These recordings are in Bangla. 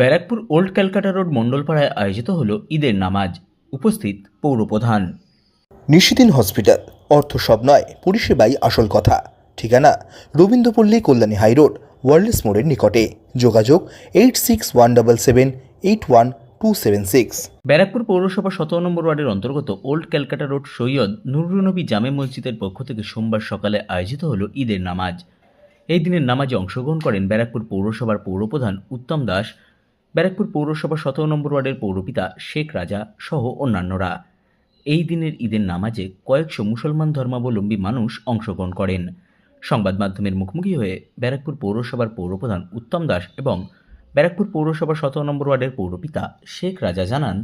ব্যারাকপুর ওল্ড ক্যালকাটা রোড মণ্ডলপাড়ায় আয়োজিত হলো ঈদের নামাজ। উপস্থিত পৌরপ্রধান। নিশিদিন হসপিটাল। অর্থ সব নয় পরিষেবাই আসল কথা। ঠিকানা রবীন্দ্রপল্লী কল্যাণী হাইরোড ওয়ার্ল্ডস মোড়ের নিকটে। যোগাযোগ eight six one double seven eight one two seven six. Barrackpore পৌরসভা সতেরো নম্বর ওয়ার্ডের অন্তর্গত ওল্ড ক্যালকাটা রোড সৈয়দ নুরুনবী জামে মসজিদের পক্ষ থেকে সোমবার সকালে আয়োজিত হলো ঈদের নামাজ। এই দিনের নামাজে অংশগ্রহণ করেন ব্যারাকপুর পৌরসভার পৌরপ্রধান উত্তম দাস ব্যারাকপুর পৌরসভা সতেরো নম্বর ওয়ার্ডের পৌরপিতা শেখ রাজা সহ অন্যান্যরা। এই দিনের ঈদের নামাজে কয়েকশো মুসলমান ধর্মাবলম্বী মানুষ অংশগ্রহণ করেন। সংবাদ মাধ্যমের মুখোমুখি হয়ে ব্যারাকপুর পৌরসভার পৌরপ্রধান উত্তম দাস এবং ব্যারাকপুর পৌরসভার সতেরো নম্বর ওয়ার্ডের পৌরপিতা শেখ রাজা জানান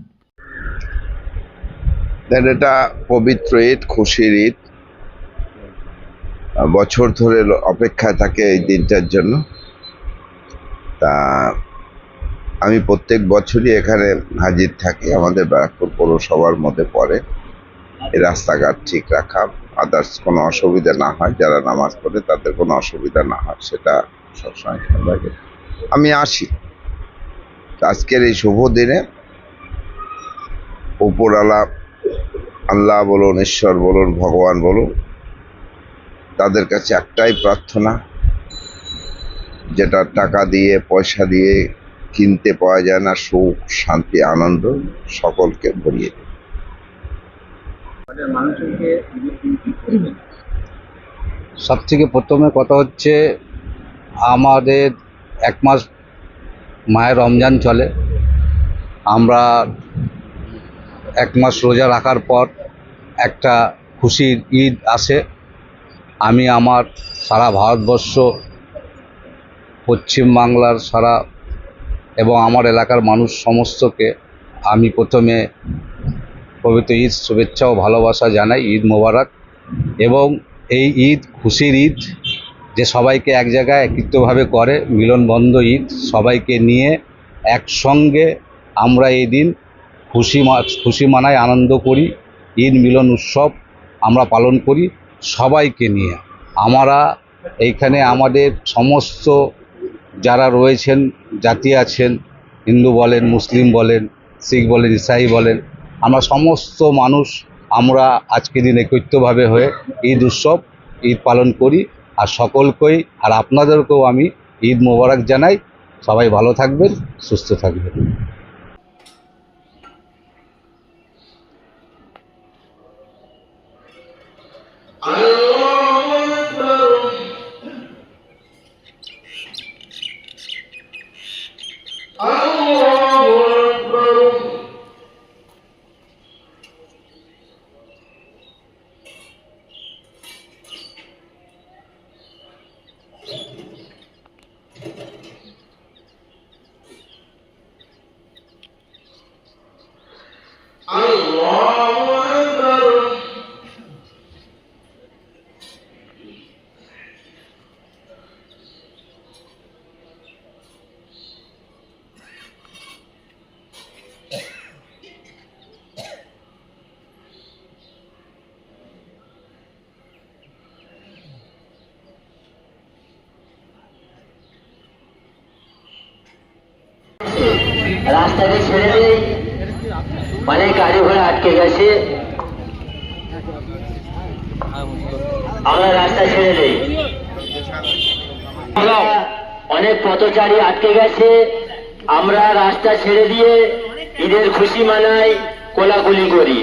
এটা পবিত্র ঈদ, খুশির ঈদ। বছর ধরে অপেক্ষায় থাকে এই দিনটার জন্য। তা আমি প্রত্যেক বছরই এখানে হাজির থাকি। আমাদের ব্যারাকপুর পৌরসভার মধ্যে পড়ে। রাস্তাঘাট ঠিক রাখা। আদার্স কোনো অসুবিধা না হয়। যারা নামাজ পড়ে তাদের কোনো অসুবিধা না হয়। সেটা সবসময় খেয়াল রাখি। আমি আসি। আজকের এই শুভ দিনে উপরালা আল্লাহ বলুন, ঈশ্বর বলুন, ভগবান বলুন, তাদের কাছে একটাই প্রার্থনা, যেটা টাকা দিয়ে, পয়সা দিয়ে কিনতে পাওয়া যায় না, সুখ, শান্তি, আনন্দ সকলকে ভরিয়ে দেয়। সব থেকে প্রথমে কথা হচ্ছে, আমাদের এক মাস মায়ের রমজান চলে। আমরা এক মাস রোজা রাখার পর একটা খুশির ঈদ আসে। আমি আমার সারা ভারতবর্ষ, পশ্চিমবাংলার সারা এবং আমার এলাকার মানুষ সমস্তকে আমি প্রথমে পবিত্র ঈদ শুভেচ্ছা ও ভালোবাসা জানাই, ঈদ মোবারক। এবং এই ঈদ খুশির ঈদ যে সবাইকে এক জায়গায় একত্রিতভাবে করে, মিলনবন্ধ ঈদ সবাইকে নিয়ে একসঙ্গে আমরা এই দিন খুশি খুশি মানায় আনন্দ করি, ঈদ মিলন উৎসব আমরা পালন করি সবাইকে নিয়ে। আমরা এইখানে আমাদের সমস্ত যারা রয়েছেন, জাতি আছেন, হিন্দু বলেন, মুসলিম বলেন, শিখ বলেন, ইসাই বলেন, আমরা সমস্ত মানুষ আমরা আজকে দিন একত্রিতভাবে হয়ে ঈদ উৎসব, ঈদ পালন করি। আর সকলকেই, আর আপনাদেরকেও আমি ঈদ মোবারক জানাই। সবাই ভালো থাকবেন, সুস্থ থাকবেন। রাস্তাকে ছেড়ে দেই অনেক গাড়ি ঘোড়া আটকে গেছে আমরা রাস্তা ছেড়ে দেই অনেক পথচারী আটকে গেছে আমরা রাস্তা ছেড়ে দিয়ে ঈদের খুশি মানাই কোলাকুলি করি।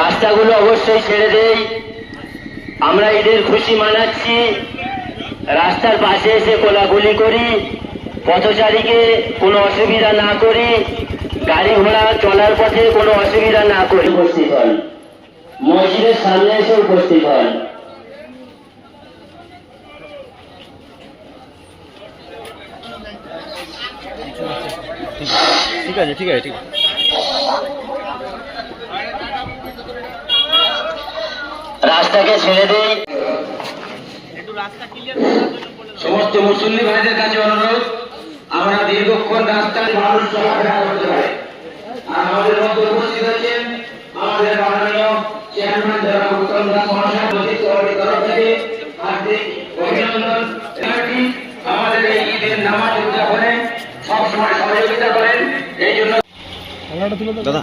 রাস্তাগুলো অবশ্যই ছেড়ে দেই। আমরা ঈদের খুশি মানাচ্ছি। রাস্তার পাশে এসে কোলাগুলি করি পথচারীকে কোনো অসুবিধা না করি গাড়ি ঘোড়া চলার পথে কোনো অসুবিধা না করি। উপস্থিত হন। মসজিদের সামনে এসে উপস্থিত হন। ঠিক আছে ঠিক আছে ঠিক আছে। রাস্তাকে ছেড়ে দেই সমস্ত মুসল্লি ভাইদের কাছে অনুরোধ আমরা দীর্ঘক্ষণ রাস্তায় মানুষ করতে পারি আর আমাদের মধ্যে উপস্থিত আছেন আমাদের মাননীয় চেয়ারম্যান উত্তম দাস মহাশয় তরফ থেকে হার্দিক অভিনন্দন আমাদের এই ঈদের নামাজ উদযাপনে সবসময় সহযোগিতা করেন এই জন্য দাদা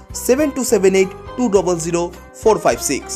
seven two seven eight two double zero four five six